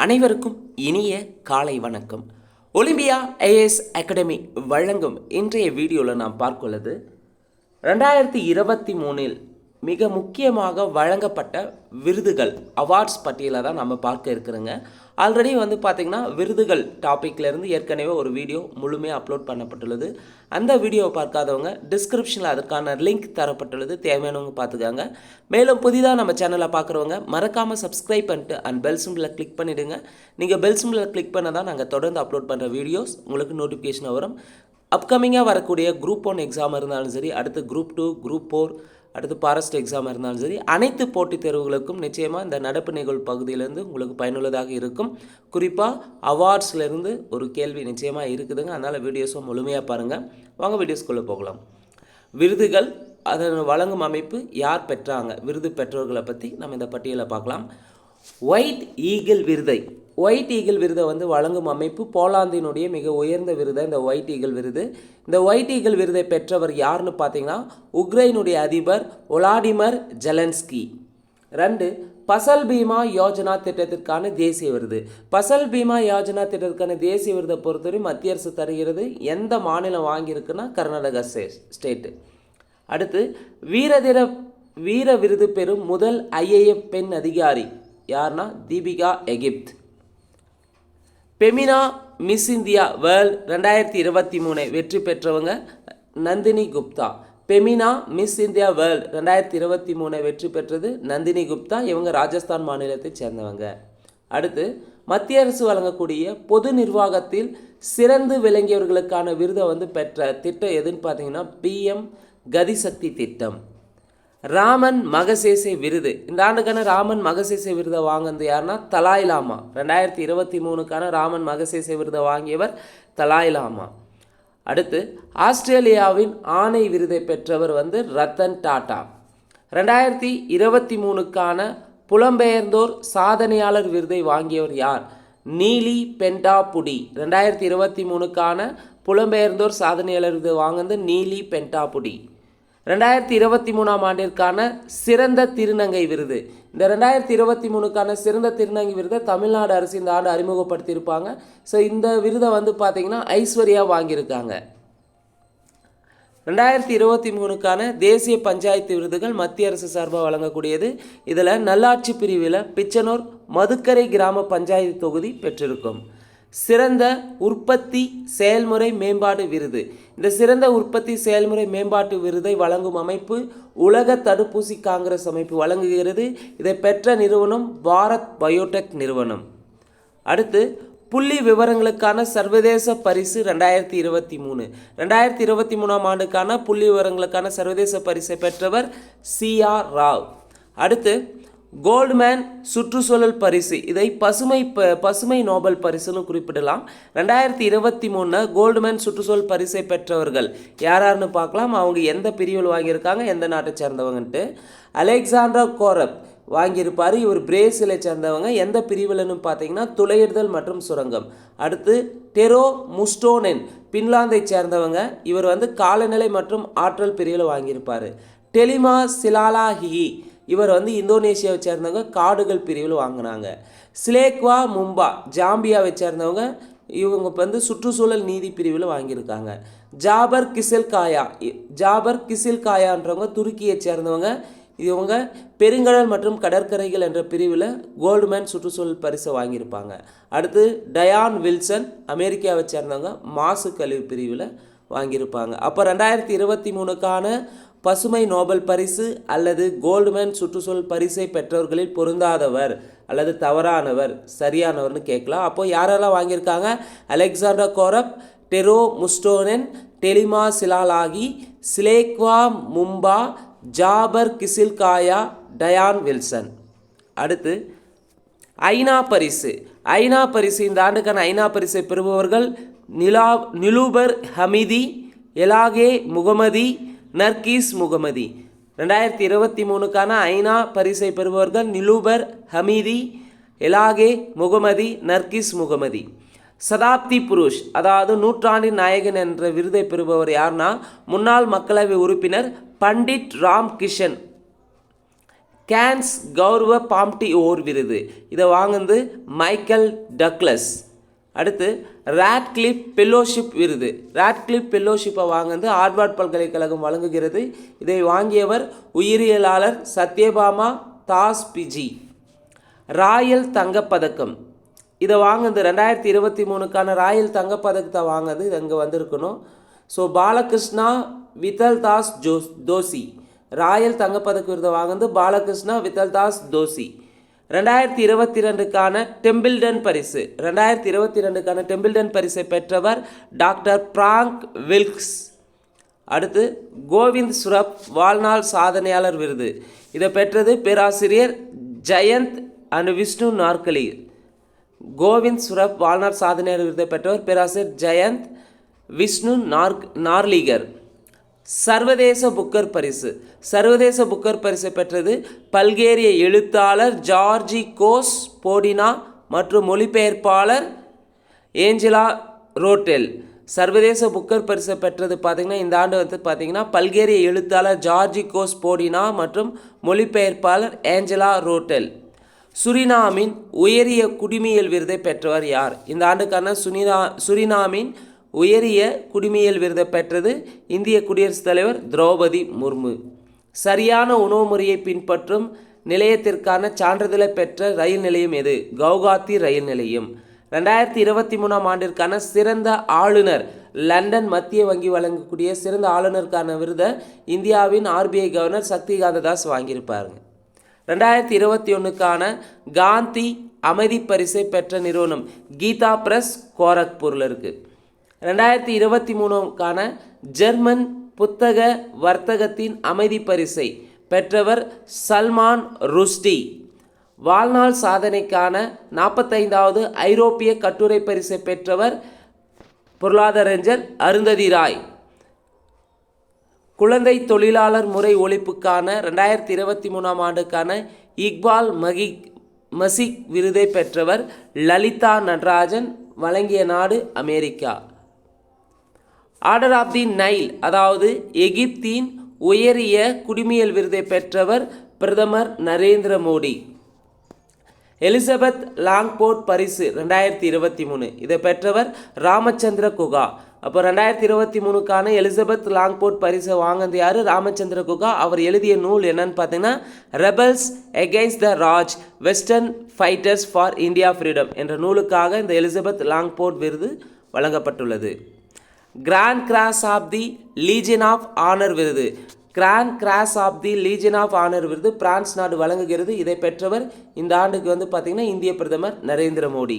அனைவருக்கும் இனிய காலை வணக்கம். ஒலிம்பியா ஐஏஎஸ் அகாடமி வழங்கும் இன்றைய வீடியோவில் நாம் பார்க்குள்ளது ரெண்டாயிரத்தி இருபத்தி மூணில் மிக முக்கியமாக வழங்கப்பட்ட விருதுகள் அவார்ட்ஸ் பட்டியலை தான் நம்ம பார்க்க இருக்கிறோங்க. ஆல்ரெடி வந்து பார்த்திங்கன்னா விருதுகள் டாப்பிக்லேருந்து ஏற்கனவே ஒரு வீடியோ முழுமையாக அப்லோட் பண்ணப்பட்டுள்ளது. அந்த வீடியோவை பார்க்காதவங்க டிஸ்கிரிப்ஷனில் அதற்கான லிங்க் தரப்பட்டுள்ளது. தேவையானவங்க பார்த்துக்காங்க மேலும் புதிதாக நம்ம சேனலை பார்க்குறவங்க மறக்காமல் சப்ஸ்கிரைப் பண்ணிட்டு அண்ட் பெல் சிம்பிளில் கிளிக் பண்ணிவிடுங்க நீங்கள் பெல் சிம்பிளில் கிளிக் பண்ண தான் நாங்கள் தொடர்ந்து அப்லோட் பண்ணுற வீடியோஸ் உங்களுக்கு நோட்டிஃபிகேஷன் வரும். அப்கமிங்காக வரக்கூடிய குரூப் ஒன் எக்ஸாம் இருந்தாலும் சரி அடுத்து குரூப் டூ குரூப் ஃபோர் அடுத்து ஃபாரஸ்ட் எக்ஸாம் இருந்தாலும் சரி அனைத்து போட்டித் தேர்வுகளுக்கும் நிச்சயமாக இந்த நடப்பு நிகழ்வு பகுதியிலேருந்து உங்களுக்கு பயனுள்ளதாக இருக்கும். குறிப்பாக அவார்ட்ஸ்லேருந்து ஒரு கேள்வி நிச்சயமாக இருக்குதுங்க. அதனால் வீடியோஸும் முழுமையாக பாருங்கள் வாங்க வீடியோஸ்குள்ளே போகலாம். விருதுகள் அதன் வழங்கும் அமைப்பு யார் பெற்றாங்க? விருது பெற்றோர்களை பற்றி நம்ம இந்த பட்டியலை பார்க்கலாம். ஒயிட் ஈகிள் விருதை ஒயிட் ஈகிள் விருதை வந்து வழங்கும் அமைப்பு போலாந்தினுடைய மிக உயர்ந்த விருதை இந்த ஒயிட் ஈகிள் விருது. இந்த ஒயிட் ஈகிள் விருதை பெற்றவர் யாருன்னு பார்த்தீங்கன்னா உக்ரைனுடைய அதிபர் ஒலாடிமர் ஜெலன்ஸ்கி ரெண்டு பசல் பீமா யோஜனா திட்டத்திற்கான தேசிய விருது. பசல் பீமா யோஜனா திட்டத்திற்கான தேசிய விருதை பொறுத்தவரை மத்திய அரசு தருகிறது எந்த மாநிலம் வாங்கியிருக்குன்னா கர்நாடகா ஸ்டே ஸ்டேட்டு. அடுத்து வீரதீர வீர விருது பெறும் முதல் ஐஏஎஃப் பெண் அதிகாரி யார்னா Deepika Egypt. Femina Miss India World ரெண்டாயிரத்தி இருபத்தி மூணு வெற்றி பெற்றவங்க Nandini Gupta. Femina Miss India World ரெண்டாயிரத்தி இருபத்தி மூணு வெற்றி பெற்றது நந்தினி குப்தா இவங்க ராஜஸ்தான் மாநிலத்தைச் சேர்ந்தவங்க. அடுத்து மத்திய அரசு வழங்கக்கூடிய பொது நிர்வாகத்தில் சிறந்து விளங்கியவர்களுக்கான விருதை வந்து பெற்ற திட்டம் எதுன்னு பார்த்தீங்கன்னா பிஎம் கதிசக்தி திட்டம். ராமன் மகசேசே விருது. இந்த ஆண்டுக்கான ராமன் மகசேசே விருதை வாங்கினது யாருன்னா தலாய் லாமா. ரெண்டாயிரத்தி இருபத்தி மூணுக்கான ராமன் மகசேசே விருதை வாங்கியவர் தலாய் லாமா. அடுத்து ஆஸ்திரேலியாவின் ஆணை விருதை பெற்றவர் வந்து ரத்தன் டாட்டா. ரெண்டாயிரத்தி இருபத்தி மூணுக்கான புலம்பெயர்ந்தோர் சாதனையாளர் விருதை வாங்கியவர் யார்? நீலி பென்டாபுடி. ரெண்டாயிரத்தி இருபத்தி மூணுக்கான புலம்பெயர்ந்தோர் சாதனையாளர் விருது வாங்கினது நீலி பென்டாபுடி. ரெண்டாயிரத்தி இருபத்தி மூணாம் ஆண்டிற்கான சிறந்த திருநங்கை விருது. இந்த ரெண்டாயிரத்தி இருபத்தி மூணுக்கான சிறந்த திருநங்கை விருதை தமிழ்நாடு அரசு இந்த ஆண்டு அறிமுகப்படுத்தியிருப்பாங்க. ஸோ இந்த விருதை வந்து பார்த்திங்கன்னா ஐஸ்வர்யா வாங்கியிருக்காங்க. ரெண்டாயிரத்தி இருபத்தி மூணுக்கான தேசிய பஞ்சாயத்து விருதுகள் மத்திய அரசு சார்பாக வழங்கக்கூடியது. இதில் நல்லாட்சி பிரிவில் பிச்சனூர் மதுக்கரை கிராம பஞ்சாயத்து தொகுதி பெற்றிருக்கும். சிறந்த உற்பத்தி செயல்முறை மேம்பாடு விருது. இந்த சிறந்த உற்பத்தி செயல்முறை மேம்பாட்டு விருதை வழங்கும் அமைப்பு உலக தடுப்பூசி காங்கிரஸ் அமைப்பு வழங்குகிறது. இதை பெற்ற நிறுவனம் பாரத் பயோடெக் நிறுவனம். அடுத்து புள்ளி விவரங்களுக்கான சர்வதேச பரிசு ரெண்டாயிரத்தி இருபத்தி மூணு. ரெண்டாயிரத்தி இருபத்தி மூணாம் ஆண்டுக்கான புள்ளி விவரங்களுக்கான சர்வதேச பரிசை பெற்றவர் சி ஆர் ராவ். அடுத்து கோல்ட்மேன் சுற்றுச்சூழல் பரிசு. இதை பசுமை ப பசுமை நோபல் பரிசுன்னு குறிப்பிடலாம். ரெண்டாயிரத்தி இருபத்தி மூணு கோல்ட்மேன் சுற்றுச்சூழல் பரிசை பெற்றவர்கள் யாராருன்னு பார்க்கலாம். அவங்க எந்த பிரிவில் வாங்கியிருக்காங்க எந்த நாட்டை சேர்ந்தவங்கன்ட்டு. அலெக்சாண்ட்ரா கோரப் வாங்கியிருப்பார். இவர் பிரேசிலை சேர்ந்தவங்க. எந்த பிரிவில்னு பார்த்தீங்கன்னா துளையிடுதல் மற்றும் சுரங்கம். அடுத்து டெரோ முஸ்டோனென் பின்லாந்தை சேர்ந்தவங்க. இவர் வந்து காலநிலை மற்றும் ஆற்றல் பிரிவில் வாங்கியிருப்பார். டெலிமா சிலாலாஹி இவர் வந்து இந்தோனேஷியாவை சேர்ந்தவங்க காடுகள் பிரிவில் வாங்கினாங்க. ஸ்லேக்வா மும்பா ஜாம்பியாவை சேர்ந்தவங்க இவங்க வந்து சுற்றுச்சூழல் நீதி பிரிவில் வாங்கியிருக்காங்க. ஜாபர் கிசில் காயா ஜாபர் கிசில் காயான்றவங்க துருக்கியை சேர்ந்தவங்க. இவங்க பெருங்கடல் மற்றும் கடற்கரைகள் என்ற பிரிவில் கோல்டுமேன் சுற்றுச்சூழல் பரிசை வாங்கியிருப்பாங்க. அடுத்து டயான் வில்சன் அமெரிக்காவை சேர்ந்தவங்க மாசு கழிவு பிரிவில் வாங்கியிருப்பாங்க. அப்போ ரெண்டாயிரத்தி இருபத்தி மூணுக்கான பசுமை நோபல் பரிசு அல்லது கோல்டுமேன் சுற்றுச்சூழல் பரிசை பெற்றவர்களில் பொருந்தாதவர் அல்லது தவறானவர் சரியானவர்னு கேட்கலாம். அப்போ யாரெல்லாம் வாங்கியிருக்காங்க? Alexander Korap Tero Mustonen Delima Silalahi Chilekwa Mumba Zafer Kizilkaya Diane Wilson. அடுத்து ஐநா பரிசு. ஐநா பரிசு இந்த ஆண்டுக்கான ஐநா பரிசை பெறுபவர்கள் நிலா நிலூபர் ஹமிதி எலாகே முகமதி நர்கீஸ் முகமதி. ரெண்டாயிரத்தி இருபத்தி மூணுக்கான ஐநா பரிசை பெறுபவர்கள் நிலூபர் ஹமீதி எலாகே முகமதி நர்கிஸ் முகமதி. சதாப்தி புருஷ் அதாவது நூற்றாண்டின் நாயகன் என்ற விருதை பெறுபவர் யார்னா முன்னாள் மக்களவை உறுப்பினர் பண்டிட் ராம் கிஷன். கேன்ஸ் கௌரவ பாம்டி ஓர் விருது. இதை வாங்குனது மைக்கேல் டக்ளஸ். அடுத்து ராட்கிளிப் பெல்லோஷிப் விருது. ராட்கிளிப் பெல்லோஷிப்பை வாங்குனது ஹார்வர்ட் பல்கலைக்கழகம் வழங்குகிறது. இதை வாங்கியவர் உயிரியலாளர் சத்யபாமா தாஸ் பிஜி ராயல் தங்கப்பதக்கம். இதை வாங்குனது ரெண்டாயிரத்தி இருபத்தி மூணுக்கான ராயல் தங்கப்பதக்கத்தை வாங்குனது. இது அங்கே வந்திருக்கணும். So Balakrishna Vithal Das Jose Doshi royal தங்கப்பதக்க விருதை வாங்குனது பாலகிருஷ்ணா வித்தல் தாஸ் தோசி ரெண்டாயிரத்தி இருபத்தி ரெண்டுக்கான டெம்பிள்டன் பரிசு. ரெண்டாயிரத்தி இருபத்தி ரெண்டுக்கான டெம்பிள்டன் பரிசை பெற்றவர் டாக்டர் பிராங்க் வில்க்ஸ். அடுத்து கோவிந்த் சுரப் வாழ்நாள் சாதனையாளர் விருது. இதை பெற்றது பேராசிரியர் ஜெயந்த் அண்ட் விஷ்ணு நாற்கலி கோவிந்த் சுரப் வாழ்நாள் சாதனையாளர் விருதை பெற்றவர் பேராசிரியர் ஜெயந்த் விஷ்ணு நார்க் நார்லிகர். சர்வதேச புக்கர் பரிசு. சர்வதேச புக்கர் பரிசை பெற்றது பல்கேரிய எழுத்தாளர் ஜார்ஜி கோஸ் போடினா மற்றும் மொழிபெயர்ப்பாளர் ஏஞ்சலா ரோட்டெல். சர்வதேச புக்கர் பரிசை பெற்றது பார்த்திங்கன்னா இந்த ஆண்டு வந்து பார்த்திங்கன்னா பல்கேரிய எழுத்தாளர் ஜார்ஜி கோஸ் போடினா மற்றும் மொழிபெயர்ப்பாளர் ஏஞ்சலா ரோட்டெல். சுரினாமின் உயரிய குடிமியல் விருதை பெற்றவர் யார்? இந்த ஆண்டுக்கான சுனினா சுரினாமின் உயரிய குடிமியல் விருதை பெற்றது இந்திய குடியரசுத் தலைவர் திரௌபதி முர்மு. சரியான உணவு முறையை பின்பற்றும் நிலையத்திற்கான சான்றிதழை பெற்ற ரயில் நிலையம் எது? கவுகாத்தி ரயில் நிலையம். ரெண்டாயிரத்தி இருபத்தி மூணாம் ஆண்டிற்கான சிறந்த ஆளுநர் லண்டன் மத்திய வங்கி வழங்கக்கூடிய சிறந்த ஆளுநருக்கான விருதை இந்தியாவின் ஆர்பிஐ கவர்னர் சக்திகாந்த தாஸ் வாங்கியிருப்பாருங்க. ரெண்டாயிரத்தி இருபத்தி ஒன்றுக்கான காந்தி அமைதி பரிசை பெற்ற நிறுவனம் கீதா பிரஸ் கோரக்பூரில் இருக்குது ரெண்டாயிரத்தி இருபத்தி மூணுக்கான ஜெர்மன் புத்தக வர்த்தகத்தின் அமைதி பரிசை பெற்றவர் சல்மான் ருஷ்டி. வாழ்நாள் சாதனைக்கான நாற்பத்தைந்தாவது ஐரோப்பிய கட்டுரை பரிசை பெற்றவர் பொருளாதாரஞ்சர் அருந்ததி ராய். குழந்தை தொழிலாளர் முறை ஒழிப்புக்கான ரெண்டாயிரத்தி இருபத்தி மூணாம் ஆண்டுக்கான இக்பால் மகிக் மசிக் விருதை பெற்றவர் லலிதா நடராஜன் வழங்கிய நாடு America. Order of the Nile அதாவது எகிப்தின் உயரிய குடிமியல் விருதை பெற்றவர் பிரதமர் நரேந்திர மோடி. எலிசபெத் லாங்போர்ட் பரிசு ரெண்டாயிரத்தி இருபத்தி மூணு. இதை பெற்றவர் ராமச்சந்திர குகா. அப்போ ரெண்டாயிரத்தி இருபத்தி மூணுக்கான எலிசபெத் லாங்போர்ட் பரிசை வாங்கினது யார்? ராமச்சந்திர குகா. அவர் எழுதிய நூல் என்னன்னு பார்த்தீங்கன்னா rebels against the Raj western fighters for India freedom என்ற நூலுக்காக இந்த எலிசபெத் லாங்போர்ட் விருது வழங்கப்பட்டுள்ளது. Grand cross of the legion of honour விருது. Grand cross of the legion of honour விருது. பிரான்ஸ் நாடு வழங்குகிறது. இதை பெற்றவர் இந்த ஆண்டுக்கு வந்து பார்த்திங்கன்னா இந்திய பிரதமர் நரேந்திர மோடி.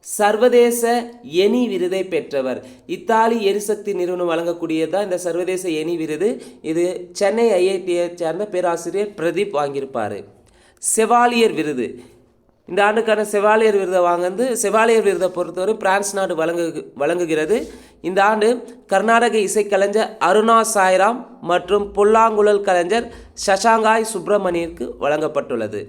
சர்வதேச எனி விருதை பெற்றவர். இத்தாலி எரிசக்தி நிறுவனம் வழங்கக்கூடியது தான் இந்த சர்வதேச எனி விருது. இது சென்னை ஐஐடியை சேர்ந்த பேராசிரியர் பிரதீப் வாங்கியிருப்பார். செவாலியர் விருது. இந்த ஆண்டுக்கான செவாலியர் விருதை வாங்குறது செவாலியர் விருதை பொறுத்தவரை பிரான்ஸ் நாடு வழங்கு வழங்குகிறது. இந்த ஆண்டு கர்நாடக இசைக்கலைஞர் அருணா சாய்ராம் மற்றும் புல்லாங்குழல் கலைஞர் சசாங்காய் சுப்பிரமணியருக்கு வழங்கப்பட்டுள்ளது.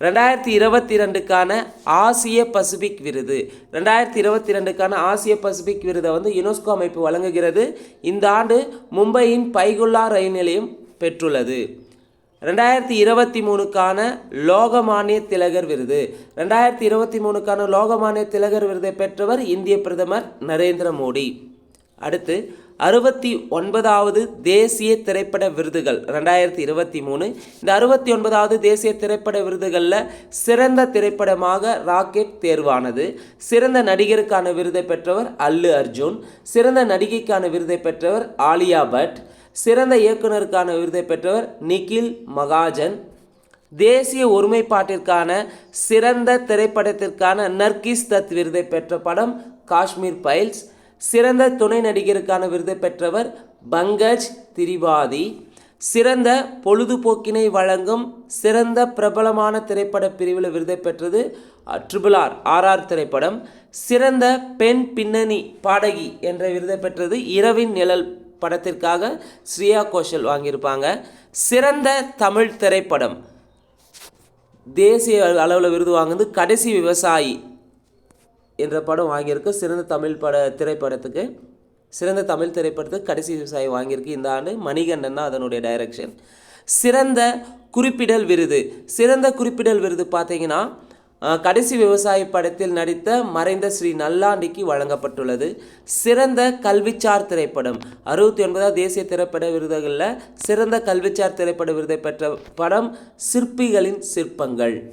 ரெண்டாயிரத்தி இருபத்தி ரெண்டுக்கான ஆசிய பசிபிக் விருது. ரெண்டாயிரத்தி இருபத்தி ரெண்டுக்கான ஆசிய பசிபிக் விருதை வந்து யுனெஸ்கோ அமைப்பு வழங்குகிறது. இந்த ஆண்டு மும்பையின் பைகுல்லா ரயில் நிலையம் பெற்றுள்ளது. ரெண்டாயிரத்தி இருபத்தி மூணுக்கான லோகமானிய திலகர் விருது. ரெண்டாயிரத்தி இருபத்தி மூணுக்கான லோகமானிய திலகர் விருதை பெற்றவர் இந்திய பிரதமர் நரேந்திர மோடி. அடுத்து அறுபத்தி ஒன்பதாவது தேசிய திரைப்பட விருதுகள். ரெண்டாயிரத்தி இருபத்தி மூணு இந்த அறுபத்தி ஒன்பதாவது தேசிய திரைப்பட விருதுகளில் சிறந்த திரைப்படமாக ராக்கெட் தேர்வானது. சிறந்த நடிகருக்கான விருதை பெற்றவர் அல்லு அர்ஜுன். சிறந்த நடிகைக்கான விருதை பெற்றவர் ஆலியா பட். சிறந்த இயக்குனருக்கான விருதை பெற்றவர் நிகில் மகாஜன். தேசிய ஒருமைப்பாட்டிற்கான சிறந்த திரைப்படத்திற்கான நர்கிஸ் தத் விருதை பெற்ற படம் காஷ்மீர் பைல்ஸ். சிறந்த துணை நடிகருக்கான விருதை பெற்றவர் பங்கஜ் திரிபாதி. சிறந்த பொழுதுபோக்கினை வழங்கும் சிறந்த பிரபலமான திரைப்பட பிரிவில் விருதை பெற்றது ட்ரிபிள் ஆர் ஆர்ஆர் திரைப்படம். சிறந்த பெண் பின்னணி பாடகி என்ற விருதை பெற்றது இரவின் நிழல் படத்திற்காக ஸ்ரீயா கோஷல் வாங்கியிருப்பாங்க. சிறந்த தமிழ் திரைப்படம். தேசிய அளவில் விருது வாங்குது கடைசி விவசாயி என்ற படம் வாங்கியிருக்கு. சிறந்த தமிழ் பட திரைப்படத்துக்கு. சிறந்த தமிழ் திரைப்படத்துக்கு கடைசி விவசாயி வாங்கியிருக்கு. இந்த ஆண்டு மணிகண்டன் தான் அதனுடைய டைரக்ஷன் சிறந்த குறிப்பிடல் விருது. சிறந்த குறிப்பிடல் விருது பார்த்தீங்கன்னா கடைசி விவசாய படத்தில் நடித்த மறைந்த ஸ்ரீ நல்லாண்டிக்கு வழங்கப்பட்டுள்ளது. சிறந்த கல்விச்சார் திரைப்படம். அறுபத்தி ஒன்பதாவது தேசிய திரைப்பட விருதுகளில் சிறந்த கல்விச்சார் திரைப்பட விருதை பெற்ற படம் சிற்பிகளின் சிற்பங்கள்.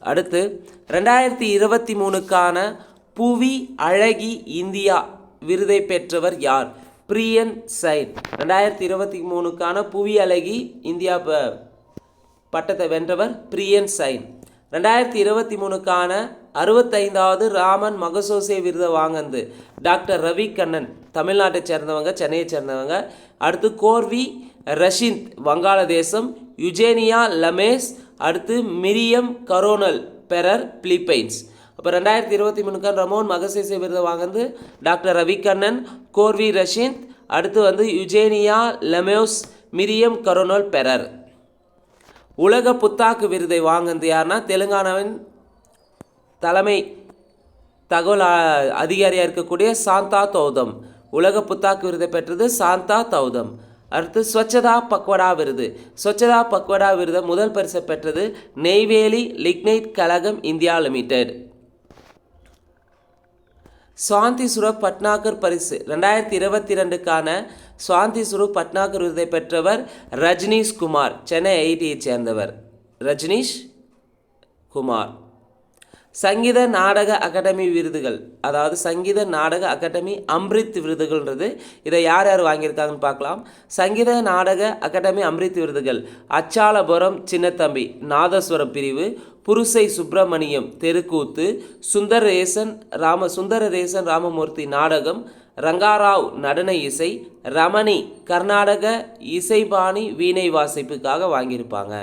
அடுத்து ரெண்டாயிரத்தி இருபத்தி மூணுக்கான புவி அழகி இந்தியா விருதை பெற்றவர் யார்? பிரியன் சைன். ரெண்டாயிரத்தி இருபத்தி மூணுக்கான புவி அழகி இந்தியா ப- பட்டத்தை வென்றவர் பிரியன் சைன். ரெண்டாயிரத்தி இருபத்தி மூணுக்கான அறுபத்தைந்தாவது ராமன் மகசோசே விருதை வாங்கினது. டாக்டர் ரவி கண்ணன் தமிழ்நாட்டை சேர்ந்தவங்க சென்னையை சேர்ந்தவங்க. அடுத்து கோர்வி ரஷிந்த் வங்காளதேசம். யுஜேனியா லமேஸ் அடுத்து மிரியம் கரோனல் பெரர் பிலிப்பைன்ஸ். அப்போ ரெண்டாயிரத்தி இருபத்தி மூணுக்கான ரமோன் மகசேசே விருதை வாங்கினது டாக்டர் ரவி கண்ணன் கோர்வி ரஷிந்த். அடுத்து வந்து யுஜேனியா லெமோஸ் மிரியம் கரோனல் பெரர். உலக புத்தாக்கு விருதை வாங்கினது யாருன்னா தெலுங்கானாவின் தலைமை தகவல் அதிகாரியாக இருக்கக்கூடிய சாந்தா தௌதம். உலக புத்தாக்கு விருதை பெற்றது சாந்தா தௌதம். அடுத்து ஸ்வச்சதா பக்வடா விருது. ஸ்வச்சதா பக்வடா விருதை முதல் பரிசை பெற்றது நெய்வேலி லிக்னைட் கழகம் இந்தியா லிமிடெட். சுவாந்தி சுரப் பட்னாகர் பரிசு ரெண்டாயிரத்தி இருபத்தி ரெண்டுக்கான சுவாந்தி சுரப் பட்னாகர் விருதை பெற்றவர் ரஜினீஷ் குமார் சென்னை ஐடியை சேர்ந்தவர். ரஜினீஷ் குமார். சங்கீத நாடக அகாடமி விருதுகள் அதாவது சங்கீத நாடக அகாடமி அம்ரித் விருதுகள்ன்றது. இதை யார் யார் வாங்கியிருக்காங்கன்னு பார்க்கலாம். சங்கீத நாடக அகாடமி அம்ரித் விருதுகள் அச்சாலபுரம் சின்னத்தம்பி நாதஸ்வரம் பிரிவு புருசை சுப்பிரமணியம் தெருக்கூத்து சுந்தரேசன் ராம சுந்தரரேசன் ராமமூர்த்தி நாடகம் ரங்காராவ் நடன இசை ரமணி கர்நாடக இசைபாணி வீணை வாசிப்புக்காக வாங்கியிருப்பாங்க.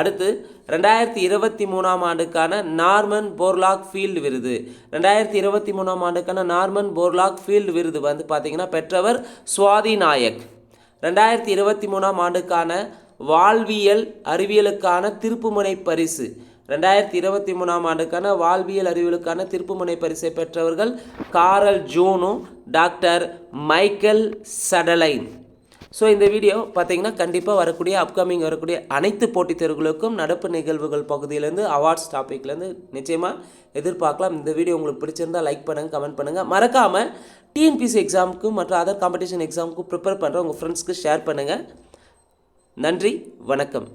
அடுத்து ரெண்டாயிரத்தி இருபத்தி மூணாம் ஆண்டுக்கான நார்மன் போர்லாக் ஃபீல்டு விருது. ரெண்டாயிரத்தி இருபத்தி மூணாம் ஆண்டுக்கான நார்மன் போர்லாக் ஃபீல்டு விருது வந்து பார்த்திங்கன்னா பெற்றவர் சுவாதி நாயக். ரெண்டாயிரத்தி இருபத்தி மூணாம் ஆண்டுக்கான வாழ்வியல் அறிவியலுக்கான திருப்புமுனை பரிசு. ரெண்டாயிரத்தி இருபத்தி மூணாம் ஆண்டுக்கான வாழ்வியல் அறிவியலுக்கான திருப்புமுனை பரிசை பெற்றவர்கள் Carl June doctor Michael Sadelain. So இந்த வீடியோ பார்த்தீங்கன்னா கண்டிப்பாக வரக்கூடிய அப்கமிங் வரக்கூடிய அனைத்து போட்டித் தேர்வுகளுக்கும் நடப்பு நிகழ்வுகள் பகுதியிலேருந்து அவார்ட்ஸ் டாப்பிக்லேருந்து நிச்சயமாக எதிர்பார்க்கலாம். இந்த வீடியோ உங்களுக்கு பிடிச்சிருந்தா லைக் பண்ணுங்கள் கமெண்ட் பண்ணுங்கள் மறக்காமல் டிஎன்பிசி எக்ஸாமுக்கும் மற்றும் அதர் காம்படிஷன் எக்ஸாமுக்கும் ப்ரிப்பேர் பண்ணுற உங்கள் ஃப்ரெண்ட்ஸ்க்கு ஷேர் பண்ணுங்கள் நன்றி வணக்கம்.